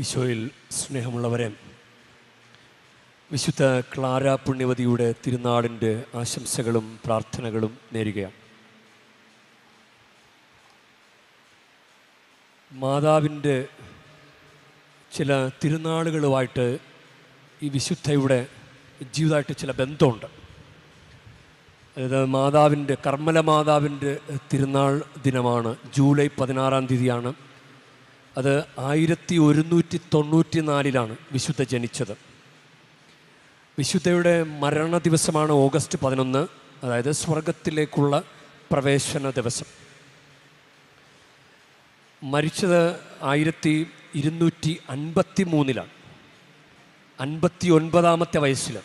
ഈശോയിൽ സ്നേഹമുള്ളവരെ വിശുദ്ധ ക്ലാര പുണ്യവതിയുടെ തിരുനാളിന്റെ ആശംസകളും പ്രാർത്ഥനകളും നേരുകയാണ്. മാതാവിന്റെ ചില തിരുനാളുകളുമായിട്ട് ഈ വിശുദ്ധയുടെ ജീവിതമായിട്ട് ചില ബന്ധമുണ്ട്. അതായത് മാതാവിന്റെ കർമ്മല മാതാവിന്റെ തിരുനാൾ ദിനമാണ് ജൂലൈ പതിനാറാം തീയതിയാണ്. അത് ആയിരത്തി ഒരുന്നൂറ്റി തൊണ്ണൂറ്റി നാലിലാണ് വിശുദ്ധ ജനിച്ചത്. വിശുദ്ധയുടെ മരണ ദിവസമാണ് ഓഗസ്റ്റ് പതിനൊന്ന് അതായത് സ്വർഗത്തിലേക്കുള്ള പ്രവേശന ദിവസം. മരിച്ചത് ആയിരത്തി ഇരുന്നൂറ്റി അൻപത്തി മൂന്നിലാണ് അൻപത്തി ഒൻപതാമത്തെ വയസ്സിൽ.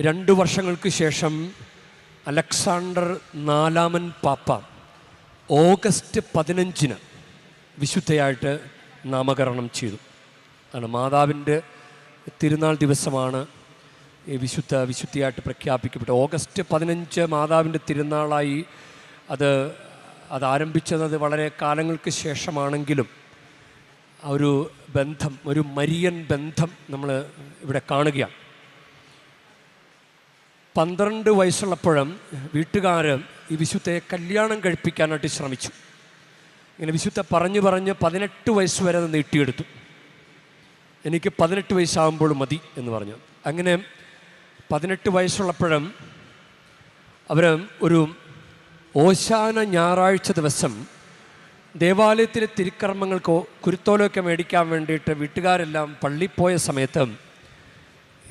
രണ്ട് വർഷങ്ങൾക്ക് ശേഷം അലക്സാണ്ടർ നാലാമൻ പാപ്പ ഓഗസ്റ്റ് പതിനഞ്ചിന് വിശുദ്ധയായിട്ട് നാമകരണം ചെയ്തു. അതാണ് മാതാവിന്റെ തിരുനാൾ ദിവസമാണ് ഈ വിശുദ്ധ വിശുദ്ധിയായിട്ട് പ്രഖ്യാപിക്കപ്പെട്ടത്. ഓഗസ്റ്റ് പതിനഞ്ച് മാതാവിന്റെ തിരുനാളായി അത് അത് ആരംഭിച്ചത് വളരെ കാലങ്ങൾക്ക് ശേഷമാണെങ്കിലും ആ ഒരു ബന്ധം ഒരു മരിയൻ ബന്ധം നമ്മൾ ഇവിടെ കാണുകയാണ്. പന്ത്രണ്ട് വയസ്സുള്ളപ്പോഴും വീട്ടുകാർ ഈ വിശുദ്ധയെ കല്യാണം കഴിപ്പിക്കാനായിട്ട് ശ്രമിച്ചു. ഇങ്ങനെ വിശുദ്ധ പറഞ്ഞു പറഞ്ഞ് പതിനെട്ട് വയസ്സ് വരെ അത് നീട്ടിയെടുത്തു. എനിക്ക് പതിനെട്ട് വയസ്സാകുമ്പോൾ മതി എന്ന് പറഞ്ഞു. അങ്ങനെ പതിനെട്ട് വയസ്സുള്ളപ്പോഴും അവർ ഒരു ഓശാന ഞായറാഴ്ച ദിവസം ദേവാലയത്തിലെ തിരുക്കർമ്മങ്ങൾക്കോ കുരുത്തോലൊക്കെ മേടിക്കാൻ വേണ്ടിയിട്ട് വീട്ടുകാരെല്ലാം പള്ളി പോയ സമയത്ത്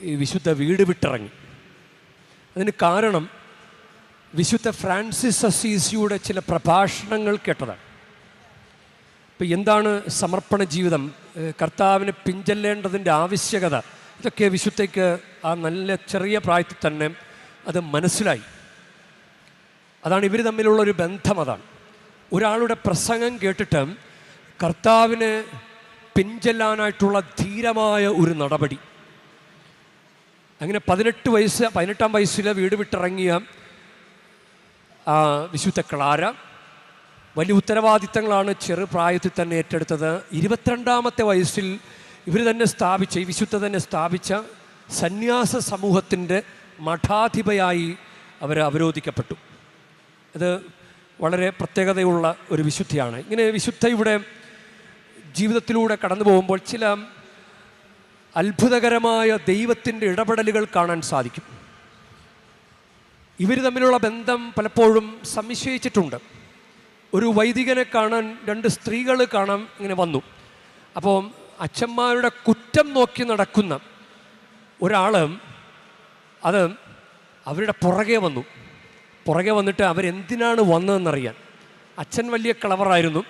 ഈ വിശുദ്ധ വീട് വിട്ടിറങ്ങി. അതിന് കാരണം വിശുദ്ധ ഫ്രാൻസിസ് അസീസിയുടെ ചില പ്രഭാഷണങ്ങൾ കേട്ടതാണ്. ഇപ്പം എന്താണ് സമർപ്പണ ജീവിതം? കർത്താവിനെ പിഞ്ചൊല്ലേണ്ടതിന്റെ ആവശ്യകത. ഇതൊക്കെ വിശുദ്ധയ്ക്ക് ആ നല്ല ചെറിയ പ്രായത്തിൽ തന്നെ അത് മനസ്സിലായി. അതാണ് ഇവർ തമ്മിലുള്ള ഒരു ബന്ധം അതാണ്. ഒരാളുടെ പ്രസംഗം കേട്ടിട്ട് കർത്താവിന് പിഞ്ചെല്ലാനായിട്ടുള്ള ധീരമായ ഒരു നടപടി. അങ്ങനെ പതിനെട്ട് വയസ്സ് പതിനെട്ടാം വയസ്സിൽ വീട് വിട്ടിറങ്ങിയ വിശുദ്ധ ക്ലാര വലിയ ഉത്തരവാദിത്തങ്ങളാണ് ചെറുപ്രായത്തിൽ തന്നെ ഏറ്റെടുത്തത്. ഇരുപത്തിരണ്ടാമത്തെ വയസ്സിൽ ഇവർ തന്നെ സ്ഥാപിച്ച ഈ വിശുദ്ധ തന്നെ സ്ഥാപിച്ച സന്യാസ സമൂഹത്തിന്റെ മഠാധിപയായി അവർ അവരോധിക്കപ്പെട്ടു. അത് വളരെ പ്രത്യേകതയുള്ള ഒരു വിശുദ്ധിയാണ്. ഇങ്ങനെ വിശുദ്ധ ഇവിടെ ജീവിതത്തിലൂടെ കടന്നു പോകുമ്പോൾ ചില അത്ഭുതകരമായ ദൈവത്തിന്റെ ഇടപെടലുകൾ കാണാൻ സാധിക്കും. ഇവർ തമ്മിലുള്ള ബന്ധം പലപ്പോഴും സംശയിച്ചിട്ടുണ്ട്. ഒരു വൈദികനെ കാണാൻ രണ്ട് സ്ത്രീകൾ കാണാൻ ഇങ്ങനെ വന്നു. അപ്പോൾ അച്ഛന്മാരുടെ കുറ്റം നോക്കി നടക്കുന്ന ഒരാൾ അത് അവരുടെ പുറകെ വന്നു. പുറകെ വന്നിട്ട് അവരെന്തിനാണ് വന്നതെന്നറിയാൻ. അച്ഛൻ വലിയ കളവറായിരുന്നു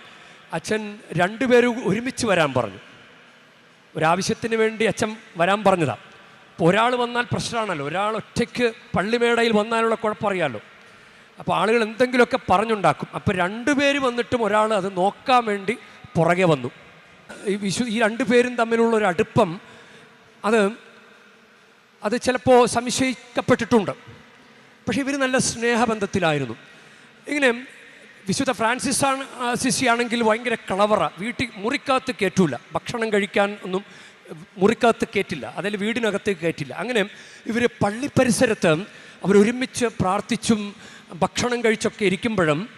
അച്ഛൻ രണ്ടുപേരും ഒരുമിച്ച് വരാൻ പറഞ്ഞു. ഒരാവശ്യത്തിന് വേണ്ടി അച്ഛൻ വരാൻ പറഞ്ഞതാണ് ഇപ്പോൾ ഒരാൾ വന്നാൽ പ്രശ്നമാണല്ലോ. ഒരാൾ ഒറ്റയ്ക്ക് പള്ളിമേടയിൽ വന്നാലുള്ള കുഴപ്പമറിയാമല്ലോ അപ്പോൾ ആളുകൾ എന്തെങ്കിലുമൊക്കെ പറഞ്ഞുണ്ടാക്കും. അപ്പോൾ രണ്ടുപേര് വന്നിട്ടും ഒരാൾ അത് നോക്കാൻ വേണ്ടി പുറകെ വന്നു. ഈ വിശു ഈ രണ്ടു പേരും തമ്മിലുള്ള ഒരു അടുപ്പം അത് അത് ചിലപ്പോൾ സംശയിക്കപ്പെട്ടിട്ടുണ്ട്. പക്ഷേ ഇവർ നല്ല സ്നേഹബന്ധത്തിലായിരുന്നു. ഇങ്ങനെ വിശുദ്ധ ഫ്രാൻസിസ് ആണ് സിസിയാണെങ്കിൽ ഭയങ്കര കളവറ. വീട്ടിൽ മുറിക്കകത്ത് കയറ്റൂല ഭക്ഷണം കഴിക്കാൻ ഒന്നും മുറിക്കകത്ത് കയറ്റില്ല അതിൽ വീടിനകത്ത് കയറ്റില്ല അങ്ങനെ ഇവർ പള്ളി പരിസരത്ത് അവരൊരുമിച്ച് പ്രാർത്ഥിച്ചും ഭക്ഷണം കഴിച്ചൊക്കെ ഇരിക്കുമ്പോഴും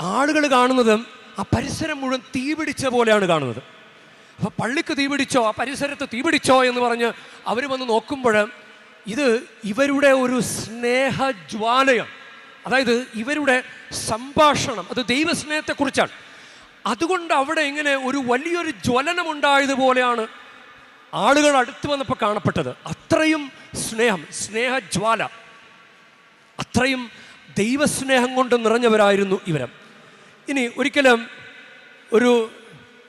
ആളുകൾ കാണുന്നത് ആ പരിസരം മുഴുവൻ തീപിടിച്ച പോലെയാണ് കാണുന്നത്. അപ്പോൾ പള്ളിക്ക് തീപിടിച്ചോ ആ പരിസരത്ത് തീപിടിച്ചോ എന്ന് പറഞ്ഞ് അവർ വന്ന് നോക്കുമ്പോൾ ഇത് ഇവരുടെ ഒരു സ്നേഹജ്വാലയാണ്. അതായത് ഇവരുടെ സംഭാഷണം അത് ദൈവസ്നേഹത്തെക്കുറിച്ചാണ്. അതുകൊണ്ട് അവിടെ ഇങ്ങനെ ഒരു വലിയൊരു ജ്വലനമുണ്ടായതുപോലെയാണ് ആളുകൾ അടുത്ത് വന്നപ്പോൾ കാണപ്പെട്ടത്. അത്രയും സ്നേഹം സ്നേഹജ്വാല. അത്രയും ദൈവസ്നേഹം കൊണ്ട് നിറഞ്ഞവരായിരുന്നു ഇവർ. ഇനി ഒരിക്കലും ഒരു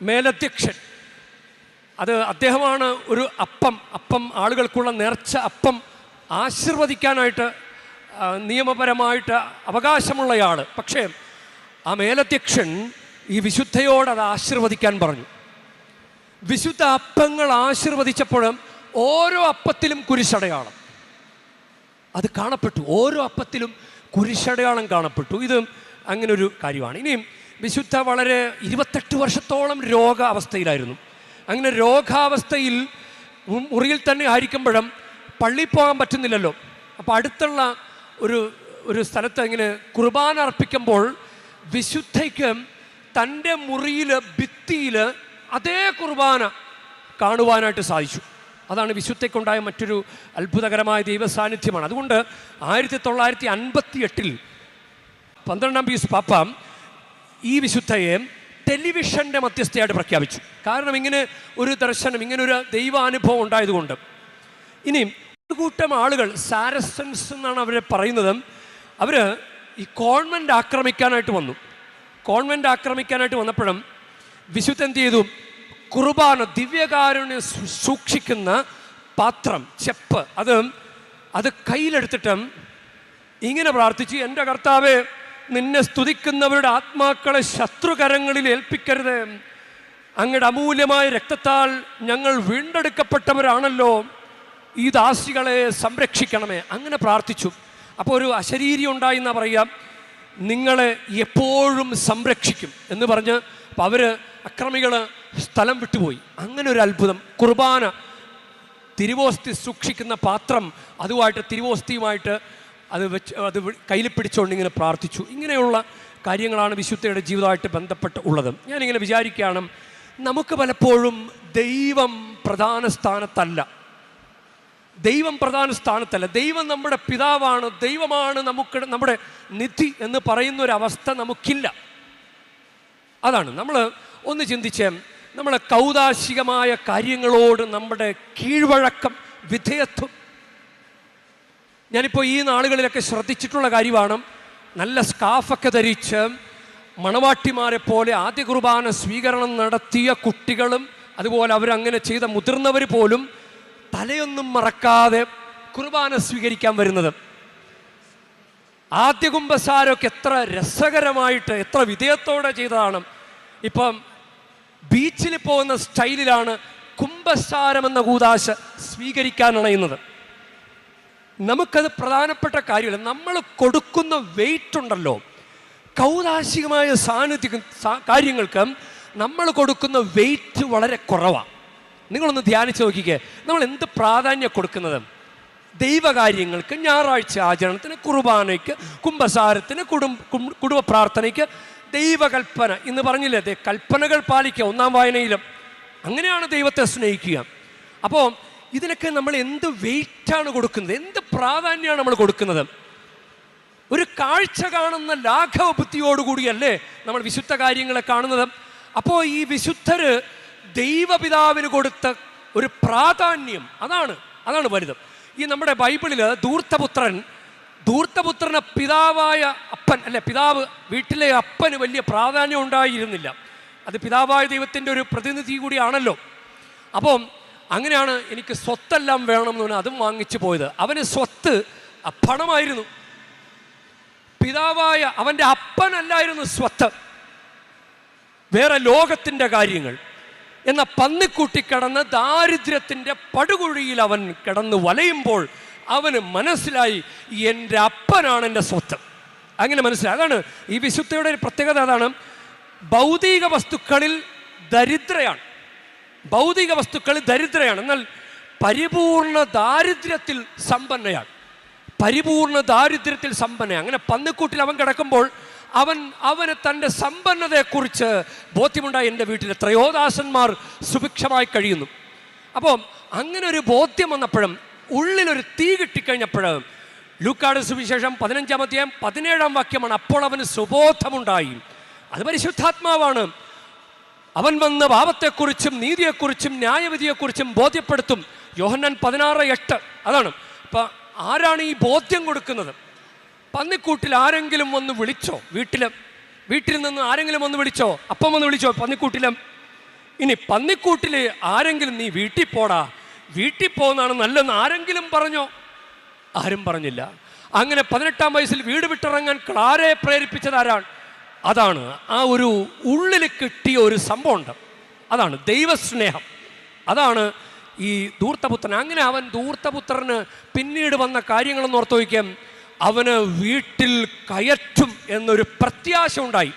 മേലധ്യക്ഷൻ അത് അദ്ദേഹമാണ് ഒരു അപ്പം അപ്പം ആളുകൾക്കുള്ള നേർച്ച അപ്പം ആശീർവദിക്കാനായിട്ട് നിയമപരമായിട്ട് അവകാശമുള്ളയാൾ. പക്ഷേ ആ മേലധ്യക്ഷൻ ഈ വിശുദ്ധയോട് അത് ആശീർവദിക്കാൻ പറഞ്ഞു. വിശുദ്ധ അപ്പങ്ങൾ ആശീർവദിച്ചപ്പോഴും ഓരോ അപ്പത്തിലും കുരിശടയാളം. അത് കാണപ്പെട്ടു. ഓരോ അപ്പത്തിലും കുരിശടയാളം കാണപ്പെട്ടു. ഇത് അങ്ങനെ ഒരു കാര്യമാണ്. ഇനിയും വിശുദ്ധ വളരെ ഇരുപത്തെട്ട് വർഷത്തോളം രോഗ അവസ്ഥയിലായിരുന്നു അങ്ങനെ രോഗാവസ്ഥയിൽ മുറിയിൽ തന്നെ ആയിരിക്കുമ്പോഴും പള്ളിയിൽ പോകാൻ പറ്റുന്നില്ലല്ലോ. അപ്പോൾ അടുത്തുള്ള ഒരു ഒരു സ്ഥലത്ത് ഇങ്ങനെ കുർബാന അർപ്പിക്കുമ്പോൾ വിശുദ്ധയ്ക്ക് തന്റെ മുറിയിൽ ഭിത്തിയിൽ അതേ കുർബാന കാണുവാനായിട്ട് സാധിച്ചു. അതാണ് വിശുദ്ധയ്ക്കുണ്ടായ മറ്റൊരു അത്ഭുതകരമായ ദൈവസാന്നിധ്യമാണ്. അതുകൊണ്ട് ആയിരത്തി തൊള്ളായിരത്തി അൻപത്തി എട്ടിൽ പന്ത്രണ്ടാം പീസ് പാപ്പ ഈ വിശുദ്ധയെ ടെലിവിഷന്റെ മധ്യസ്ഥയായിട്ട് പ്രഖ്യാപിച്ചു. കാരണം ഇങ്ങനെ ഒരു ദർശനം ഇങ്ങനൊരു ദൈവാനുഭവം ഉണ്ടായതുകൊണ്ട്. ഇനിയും ഒരു കൂട്ടം ആളുകൾ സാരസൻസ് എന്നാണ് അവരെ പറയുന്നത് അവർ ഈ കോൺവെന്റ് ആക്രമിക്കാനായിട്ട് വന്നു. കോൺവെന്റ് ആക്രമിക്കാനായിട്ട് വന്നപ്പോഴും വിശുദ്ധ എന്ത് ചെയ്തു? കുർബാന ദിവ്യകാരുണ്യം സൂക്ഷിക്കുന്ന പാത്രം ചെപ്പ് അത് അത് കയ്യിലെടുത്തിട്ടും ഇങ്ങനെ പ്രാർത്ഥിച്ചു എന്റെ കർത്താവെ നിന്നെ സ്തുതിക്കുന്നവരുടെ ആത്മാക്കളെ ശത്രുകരങ്ങളിൽ ഏൽപ്പിക്കരുത്. അങ്ങയുടെ അമൂല്യമായ രക്തത്താൽ ഞങ്ങൾ വീണ്ടെടുക്കപ്പെട്ടവരാണല്ലോ. ഈ ദാസികളെ സംരക്ഷിക്കണമേ. അങ്ങനെ പ്രാർത്ഥിച്ചു. അപ്പോൾ ഒരു അശരീരി ഉണ്ടായി എന്നാ പറയാം. നിങ്ങളെ എപ്പോഴും സംരക്ഷിക്കും. എന്ന് പറഞ്ഞ് അപ്പോൾ അവർ അക്രമികൾ സ്ഥലം വിട്ടുപോയി. അങ്ങനെ ഒരു അത്ഭുതം കുർബാന തിരുവോസ്തി സൂക്ഷിക്കുന്ന പാത്രം അതുമായിട്ട് തിരുവോസ്തിയുമായിട്ട് അത് വെച്ച് അത് കയ്യിൽ പിടിച്ചുകൊണ്ട് ഇങ്ങനെ പ്രാർത്ഥിച്ചു. ഇങ്ങനെയുള്ള കാര്യങ്ങളാണ് വിശുദ്ധയുടെ ജീവിതമായിട്ട് ബന്ധപ്പെട്ട് ഉള്ളത്. ഞാനിങ്ങനെ വിചാരിക്കുകയാണ് നമുക്ക് പലപ്പോഴും ദൈവം പ്രധാന സ്ഥാനത്തല്ല. ദൈവം പ്രധാന സ്ഥാനത്തല്ല. ദൈവം നമ്മുടെ പിതാവാണ് ദൈവമാണ് നമുക്ക് നമ്മുടെ നിധി എന്ന് പറയുന്ന ഒരു അവസ്ഥ നമുക്കില്ല. അതാണ്. നമ്മൾ ഒന്ന് ചിന്തിച്ച് നമ്മുടെ കൗതാശികമായ കാര്യങ്ങളോട് നമ്മുടെ കീഴ്വഴക്കം വിധേയത്വം. ഞാനിപ്പോൾ ഈ നാളുകളിലൊക്കെ ശ്രദ്ധിച്ചിട്ടുള്ള കാര്യമാണ് നല്ല സ്കാഫൊക്കെ ധരിച്ച് മണവാട്ടിമാരെ പോലെ ആദ്യ കുർബാന സ്വീകരണം നടത്തിയ കുട്ടികളും അതുപോലെ അവരങ്ങനെ ചെയ്ത മുതിർന്നവർ പോലും തലയൊന്നും മറക്കാതെ കുർബാന സ്വീകരിക്കാൻ വരുന്നത്. ആദ്യ കുംഭസാരമൊക്കെ എത്ര രസകരമായിട്ട് എത്ര വിധേയത്തോടെ ചെയ്തതാണ്. ഇപ്പം ബീച്ചിൽ പോകുന്ന സ്റ്റൈലിലാണ് കുംഭസാരം എന്ന കൂതാശ സ്വീകരിക്കാൻ അണയുന്നത്. നമുക്കത് പ്രധാനപ്പെട്ട കാര്യമല്ല. നമ്മൾ കൊടുക്കുന്ന വെയിറ്റ് ഉണ്ടല്ലോ. കൗതാശികമായ സാന്നിധ്യ കാര്യങ്ങൾക്ക് നമ്മൾ കൊടുക്കുന്ന വെയിറ്റ് വളരെ കുറവാണ് നിങ്ങളൊന്ന് ധ്യാനിച്ച് നോക്കിക്കേ. നമ്മൾ എന്ത് പ്രാധാന്യം കൊടുക്കുന്നത്? ദൈവകാര്യങ്ങൾക്ക് ഞായറാഴ്ച ആചരണത്തിന് കുർബാനയ്ക്ക് കുംഭസാരത്തിന് കുടും കുടുംബ പ്രാർത്ഥനയ്ക്ക് ദൈവകൽപ്പന ഇന്ന് പറഞ്ഞില്ലേ? കൽപ്പനകൾ പാലിക്കുക ഒന്നാം വായനയിലും. അങ്ങനെയാണ് ദൈവത്തെ സ്നേഹിക്കുക. അപ്പോൾ ഇതിനൊക്കെ നമ്മൾ എന്ത് വെയിറ്റാണ് കൊടുക്കുന്നത്? എന്ത് പ്രാധാന്യമാണ് നമ്മൾ കൊടുക്കുന്നത്? ഒരു കാഴ്ച കാണുന്ന ലാഘവ ബുദ്ധിയോടുകൂടിയല്ലേ നമ്മൾ വിശുദ്ധ കാര്യങ്ങളെ കാണുന്നത്? അപ്പോൾ ഈ വിശുദ്ധര് ദൈവപിതാവിന് കൊടുത്ത ഒരു പ്രാധാന്യം അതാണ് അതാണ് വലുത്. ഈ നമ്മുടെ ബൈബിളിൽ ധൂർത്തപുത്രൻ ധൂർത്തപുത്രന് പിതാവായ അപ്പൻ അല്ലെ പിതാവ് വീട്ടിലെ അപ്പന് വലിയ പ്രാധാന്യം ഉണ്ടായിരുന്നില്ല. അത് പിതാവായ ദൈവത്തിന്റെ ഒരു പ്രതിനിധി കൂടിയാണല്ലോ. അപ്പം അങ്ങനെയാണ് എനിക്ക് സ്വത്തെല്ലാം വേണം എന്ന് പറഞ്ഞാൽ അതും വാങ്ങിച്ചു പോയത്. അവന് സ്വത്ത് പണമായിരുന്നു. പിതാവായ അവന്റെ അപ്പനല്ലായിരുന്നു സ്വത്ത്. വേറെ ലോകത്തിന്റെ കാര്യങ്ങൾ. എന്ന പന്നിക്കൂട്ടി കിടന്ന് ദാരിദ്ര്യത്തിന്റെ പടുകുഴിയിൽ അവൻ കിടന്ന് വലയുമ്പോൾ അവന് മനസ്സിലായി എന്റെ അപ്പനാണ് എന്റെ സ്വത്ത്. അങ്ങനെ മനസ്സിലായി. അതാണ് ഈ വിശുദ്ധയുടെ ഒരു പ്രത്യേകത. അതാണ് ഭൗതിക വസ്തുക്കളിൽ ദരിദ്രയാണ്. ഭൗതിക വസ്തുക്കളിൽ ദരിദ്രയാണ്. എന്നാൽ പരിപൂർണ ദാരിദ്ര്യത്തിൽ സമ്പന്നയാണ്. പരിപൂർണ ദാരിദ്ര്യത്തിൽ സമ്പന്ന അങ്ങനെ പന്നിക്കൂട്ടിൽ അവൻ കിടക്കുമ്പോൾ അവൻ അവന് തന്റെ സമ്പന്നതയെക്കുറിച്ച് ബോധ്യമുണ്ടായി. എന്റെ വീട്ടിൽ ത്രയോദാസന്മാർ സുഭിക്ഷമായി കഴിയുന്നു. അപ്പോൾ അങ്ങനെ ഒരു ബോധ്യം വന്നപ്പോഴും ഉള്ളിലൊരു തീ കിട്ടിക്കഴിഞ്ഞപ്പോഴും ലൂക്കാട് സുവിശേഷം പതിനഞ്ചാം അധ്യായം പതിനേഴാം വാക്യമാണ്. അപ്പോൾ അവന് സുബോധമുണ്ടായി. അത് പരിശുദ്ധാത്മാവാണ്. അവൻ വന്ന് പാപത്തെക്കുറിച്ചും നീതിയെക്കുറിച്ചും ന്യായവിധിയെക്കുറിച്ചും ബോധ്യപ്പെടുത്തും. യോഹന്നാൻ പതിനാറ് എട്ട്. അതാണ്. അപ്പം ആരാണ് ഈ ബോധ്യം കൊടുക്കുന്നത്? പന്നിക്കൂട്ടിൽ ആരെങ്കിലും വന്ന് വിളിച്ചോ? വീട്ടിൽ വീട്ടിൽ നിന്ന് ആരെങ്കിലും വന്ന് വിളിച്ചോ? അപ്പം വന്ന് വിളിച്ചോ പന്നിക്കൂട്ടിലും? ഇനി പന്നിക്കൂട്ടിൽ ആരെങ്കിലും നീ വീട്ടിൽ പോടാ. വീട്ടിൽ പോകുന്നതാണ് നല്ലെന്ന് ആരെങ്കിലും പറഞ്ഞോ? ആരും പറഞ്ഞില്ല. അങ്ങനെ പതിനെട്ടാം വയസ്സിൽ വീട് വിട്ടിറങ്ങാൻ ക്ലാരെ പ്രേരിപ്പിച്ചത് ആരാണ്? അതാണ്. ആ ഒരു ഉള്ളിൽ കിട്ടിയ ഒരു സംഭവമുണ്ട്. അതാണ് ദൈവസ്നേഹം. അതാണ് ഈ ധൂർത്തപുത്രൻ. അങ്ങനെ അവൻ ധൂർത്തപുത്രന് പിന്നീട് വന്ന കാര്യങ്ങളെന്ന് ഓർത്ത് വയ്ക്കാം അവന് വീട്ടിൽ കയറ്റും എന്നൊരു പ്രത്യാശ ഉണ്ടായി.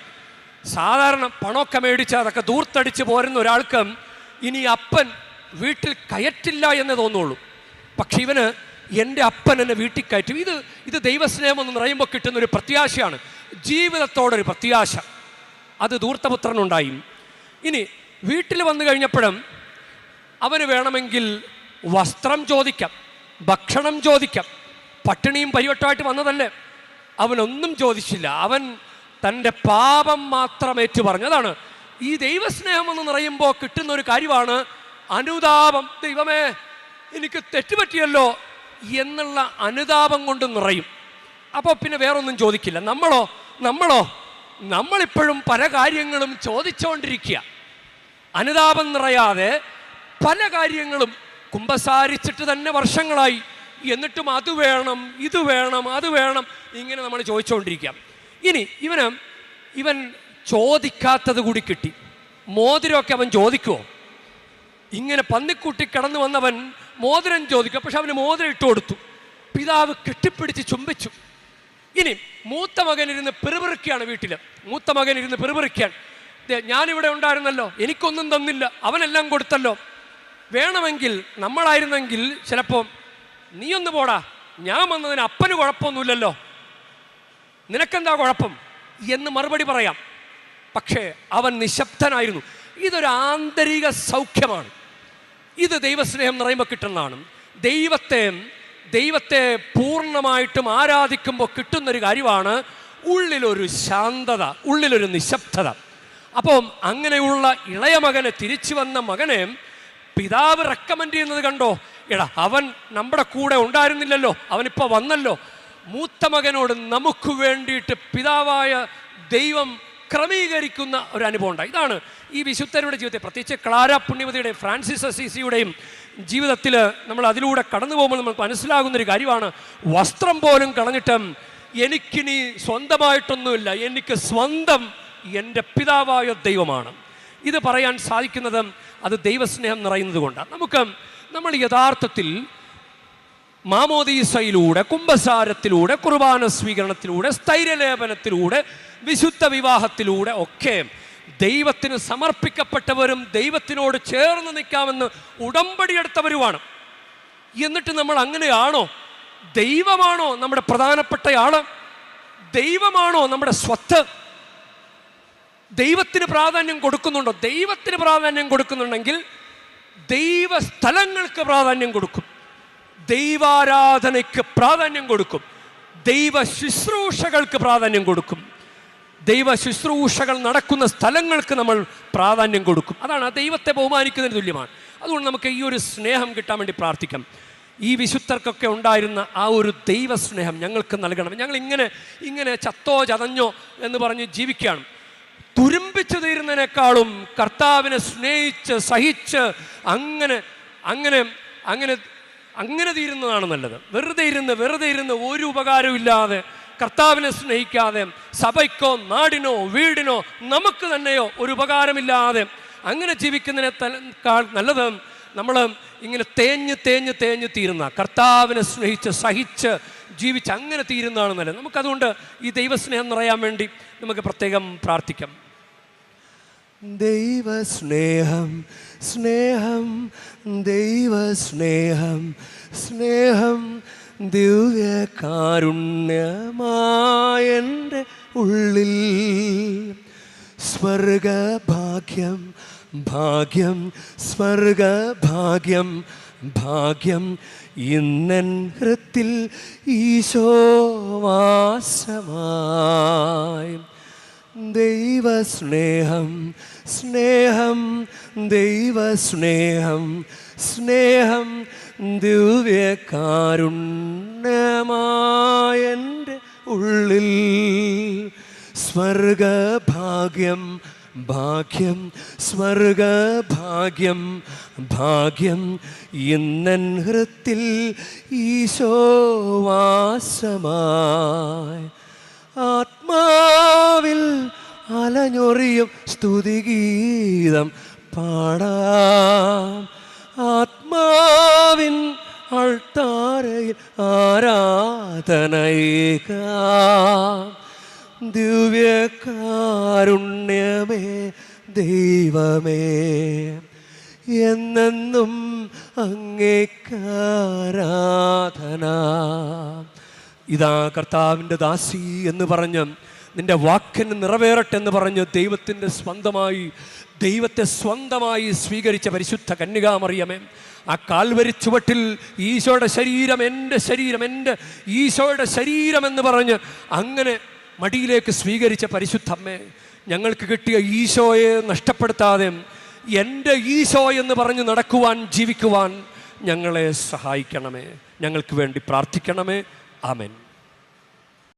സാധാരണ പണമൊക്കെ മേടിച്ച് അതൊക്കെ ദൂർത്തടിച്ച് പോരുന്ന ഒരാൾക്ക് ഇനി അപ്പൻ വീട്ടിൽ കയറ്റില്ല എന്ന് തോന്നുള്ളൂ. പക്ഷെ ഇവന് എന്റെ അപ്പൻ എന്നെ വീട്ടിൽ കയറ്റും. ഇത് ഇത് ദൈവസ്നേഹം എന്ന് നിറയുമ്പോൾ കിട്ടുന്ന ഒരു പ്രത്യാശയാണ്. ജീവിതത്തോടൊരു പ്രത്യാശ. അത് ധൂർത്തപുത്രനുണ്ടായി. ഇനി വീട്ടിൽ വന്നു കഴിഞ്ഞപ്പോഴും അവന് വേണമെങ്കിൽ വസ്ത്രം ചോദിക്കാം ഭക്ഷണം ചോദിക്കാം. പട്ടിണിയും പരിവട്ടമായിട്ട് വന്നതല്ലേ. അവനൊന്നും ചോദിച്ചില്ല. അവൻ തന്റെ പാപം മാത്രം ഏറ്റു ഈ ദൈവസ്നേഹം എന്ന് നിറയുമ്പോൾ കിട്ടുന്ന ഒരു കാര്യമാണ് അനുതാപം. ദൈവമേ എനിക്ക് തെറ്റുപറ്റിയല്ലോ എന്നുള്ള അനുതാപം കൊണ്ട് നിറയും. അപ്പോൾ പിന്നെ വേറൊന്നും ചോദിക്കില്ല. നമ്മളോ? നമ്മളോ? നമ്മളിപ്പോഴും പല കാര്യങ്ങളും ചോദിച്ചുകൊണ്ടിരിക്കുക അനുതാപം നിറയാതെ പല കാര്യങ്ങളും കുമ്പസാരിച്ചിട്ട് തന്നെ വർഷങ്ങളായി. എന്നിട്ടും അത് വേണം ഇത് വേണം അത് വേണം ഇങ്ങനെ നമ്മൾ ചോദിച്ചുകൊണ്ടിരിക്കാം ഇനി ഇവന് ഇവൻ ചോദിക്കാത്തത് കൂടി കിട്ടി. മോതിരമൊക്കെ അവൻ ചോദിക്കുമോ ഇങ്ങനെ പന്നിക്കൂട്ടി കടന്നു വന്നവൻ മോതിരം ചോദിക്കും. പക്ഷെ അവന് മോതിരം ഇട്ടു കൊടുത്തു. പിതാവ് കെട്ടിപ്പിടിച്ച് ചുംബിച്ചു. ഇനി മൂത്ത മകൻ ഇരുന്ന് വീട്ടിൽ. മൂത്ത മകൻ ഇരുന്ന് പെറുപിറുക്കുകയാണ് ദേ, ഞാനിവിടെ ഉണ്ടായിരുന്നല്ലോ എനിക്കൊന്നും തന്നില്ല അവനെല്ലാം കൊടുത്തല്ലോ. വേണമെങ്കിൽ നമ്മളായിരുന്നെങ്കിൽ ചിലപ്പോൾ നീയൊന്ന് പോടാ ഞാൻ വന്നതിന് അപ്പന് കുഴപ്പമൊന്നുമില്ലല്ലോ. നിനക്കെന്താ കുഴപ്പം? എന്ന് മറുപടി പറയാം. പക്ഷേ അവൻ നിശബ്ദനായിരുന്നു. ഇതൊരു ആന്തരിക സൗഖ്യമാണ്. ഇത് ദൈവസ്നേഹം നിറയുമ്പോൾ കിട്ടുന്നതാണ്. ദൈവത്തെ ദൈവത്തെ പൂർണമായിട്ടും ആരാധിക്കുമ്പോൾ കിട്ടുന്നൊരു കാര്യമാണ് ഉള്ളിലൊരു ശാന്തത ഉള്ളിലൊരു നിശബ്ദത. അപ്പം അങ്ങനെയുള്ള ഇളയ മകനെ തിരിച്ചു വന്ന മകനെ പിതാവ് റെക്കമെൻഡ് ചെയ്യുന്നത് കണ്ടോ? എടാ അവൻ നമ്മുടെ കൂടെ ഉണ്ടായിരുന്നില്ലല്ലോ അവനിപ്പോൾ വന്നല്ലോ. മൂത്ത മകനോട് നമുക്ക് വേണ്ടിയിട്ട് പിതാവായ ദൈവം ക്രമീകരിക്കുന്ന ഒരു അനുഭവം ഉണ്ടായി ഇതാണ് ഈ വിശുദ്ധരുടെ ജീവിതത്തെ. പ്രത്യേകിച്ച് ക്ലാര പുണ്യവതിയുടെയും ഫ്രാൻസിസ് അസീസിയുടെയും ജീവിതത്തിൽ നമ്മൾ അതിലൂടെ കടന്നു പോകുമ്പോൾ നമുക്ക് മനസ്സിലാകുന്ന ഒരു കാര്യമാണ്. വസ്ത്രം പോലും കളഞ്ഞിട്ടും എനിക്കിനി സ്വന്തമായിട്ടൊന്നുമില്ല. എനിക്ക് സ്വന്തം എന്റെ പിതാവായ ദൈവമാണ്. ഇത് പറയാൻ സാധിക്കുന്നത് അത് ദൈവസ്നേഹം നിറയുന്നത് കൊണ്ടാണ്. നമുക്ക് നമ്മൾ യഥാർത്ഥത്തിൽ മാമോദീസയിലൂടെ കുംഭസാരത്തിലൂടെ കുർബാന സ്വീകരണത്തിലൂടെ സ്ഥൈര്യലേപനത്തിലൂടെ വിശുദ്ധ വിവാഹത്തിലൂടെ ഒക്കെ ദൈവത്തിന് സമർപ്പിക്കപ്പെട്ടവരും ദൈവത്തിനോട് ചേർന്ന് നിൽക്കാമെന്ന് ഉടമ്പടിയെടുത്തവരുമാണ് എന്നിട്ട് നമ്മൾ അങ്ങനെയാണോ? ദൈവമാണോ നമ്മുടെ പ്രധാനപ്പെട്ട ആൾ? ദൈവമാണോ നമ്മുടെ സ്വത്ത്? ദൈവത്തിന് പ്രാധാന്യം കൊടുക്കുന്നുണ്ടോ? ദൈവത്തിന് പ്രാധാന്യം കൊടുക്കുന്നുണ്ടെങ്കിൽ ദൈവ സ്ഥലങ്ങൾക്ക് പ്രാധാന്യം കൊടുക്കും. ദൈവാരാധനയ്ക്ക് പ്രാധാന്യം കൊടുക്കും. ദൈവ ശുശ്രൂഷകൾക്ക് പ്രാധാന്യം കൊടുക്കും. ദൈവ ശുശ്രൂഷകൾ നടക്കുന്ന സ്ഥലങ്ങൾക്ക് നമ്മൾ പ്രാധാന്യം കൊടുക്കും. അതാണ് ആ ദൈവത്തെ ബഹുമാനിക്കുന്നതിന് തുല്യമാണ്. അതുകൊണ്ട് നമുക്ക് ഈ ഒരു സ്നേഹം കിട്ടാൻ വേണ്ടി പ്രാർത്ഥിക്കാം. ഈ വിശുദ്ധർക്കൊക്കെ ഉണ്ടായിരുന്ന ആ ഒരു ദൈവസ്നേഹം ഞങ്ങൾക്ക് നൽകണം. ഞങ്ങൾ ഇങ്ങനെ ഇങ്ങനെ ചത്തോ ചതഞ്ഞോ എന്ന് പറഞ്ഞ് ജീവിക്കുകയാണ്. തുരുമ്പിച്ചു തീരുന്നതിനേക്കാളും കർത്താവിനെ സ്നേഹിച്ച് സഹിച്ച് അങ്ങനെ അങ്ങനെ അങ്ങനെ അങ്ങനെ തീരുന്നതാണ് നല്ലത്. വെറുതെ ഇരുന്ന് വെറുതെ ഇരുന്ന് ഒരു ഉപകാരമില്ലാതെ കർത്താവിനെ സ്നേഹിക്കാതെ സഭയ്ക്കോ നാടിനോ വീടിനോ നമുക്ക് തന്നെയോ ഒരു ഉപകാരമില്ലാതെ അങ്ങനെ ജീവിക്കുന്നതിനേക്കാൾ നല്ലത് നമ്മൾ ഇങ്ങനെ തേഞ്ഞ് തേഞ്ഞ് തേഞ്ഞ് തീരുന്ന കർത്താവിനെ സ്നേഹിച്ച് സഹിച്ച് ജീവിച്ച് അങ്ങനെ തീരുന്നതാണ് നല്ലത്. നമുക്കതുകൊണ്ട് ഈ ദൈവസ്നേഹം നിറയാൻ വേണ്ടി നമുക്ക് പ്രത്യേകം പ്രാർത്ഥിക്കാം. ദൈവസ്നേഹം സ്നേഹം ദൈവസ്നേഹം സ്നേഹം ദിവ്യകാരുണ്യമായന്റെ ഉള്ളിൽ സ്വർഗഭാഗ്യം ഭാഗ്യം സ്വർഗഭാഗ്യം ഭാഗ്യം ഇന്നൻ ഹൃത്തിൽ ഈശോവാസമായി. ദൈവസ്നേഹം സ്നേഹം ദൈവസ്നേഹം സ്നേഹം ദിവ്യകാരുണ്യമായന്റെ ഉള്ളിൽ സ്വർഗഭാഗ്യം ഭാഗ്യം സ്വർഗഭാഗ്യം ഭാഗ്യം ഇന്നൻ ഹൃത്തിൽ ഈശോവാസമായി. ആത്മാവിൽ അലഞ്ഞൊറിയും സ്തുതിഗീതം പാടാം. ആരാധനയേക്കാം ദിവ്യകാരുണ്യമേ ദൈവമേ എന്നെന്നും അങ്ങേക്കാരാധന. ഇതാ കർത്താവിന്റെ ദാസി എന്ന് പറഞ്ഞ് നിന്റെ വാക്കിന് നിറവേറട്ടെ എന്ന് പറഞ്ഞ് ദൈവത്തിന്റെ സ്വന്തമായി ദൈവത്തെ സ്വന്തമായി സ്വീകരിച്ച പരിശുദ്ധ കന്യകാമറിയമേ ആ കാൽവരി ചുവട്ടിൽ ഈശോയുടെ ശരീരം എന്റെ ശരീരം എന്റെ ഈശോയുടെ ശരീരം എന്ന് പറഞ്ഞ് അങ്ങനെ മടിയിലേക്ക് സ്വീകരിച്ച പരിശുദ്ധമ്മേ ഞങ്ങൾക്ക് കിട്ടിയ ഈശോയെ നഷ്ടപ്പെടുത്താതെ എന്റെ ഈശോ എന്ന് പറഞ്ഞ് നടക്കുവാൻ ജീവിക്കുവാൻ ഞങ്ങളെ സഹായിക്കണമേ. ഞങ്ങൾക്ക് വേണ്ടി പ്രാർത്ഥിക്കണമേ. ആമേൻ.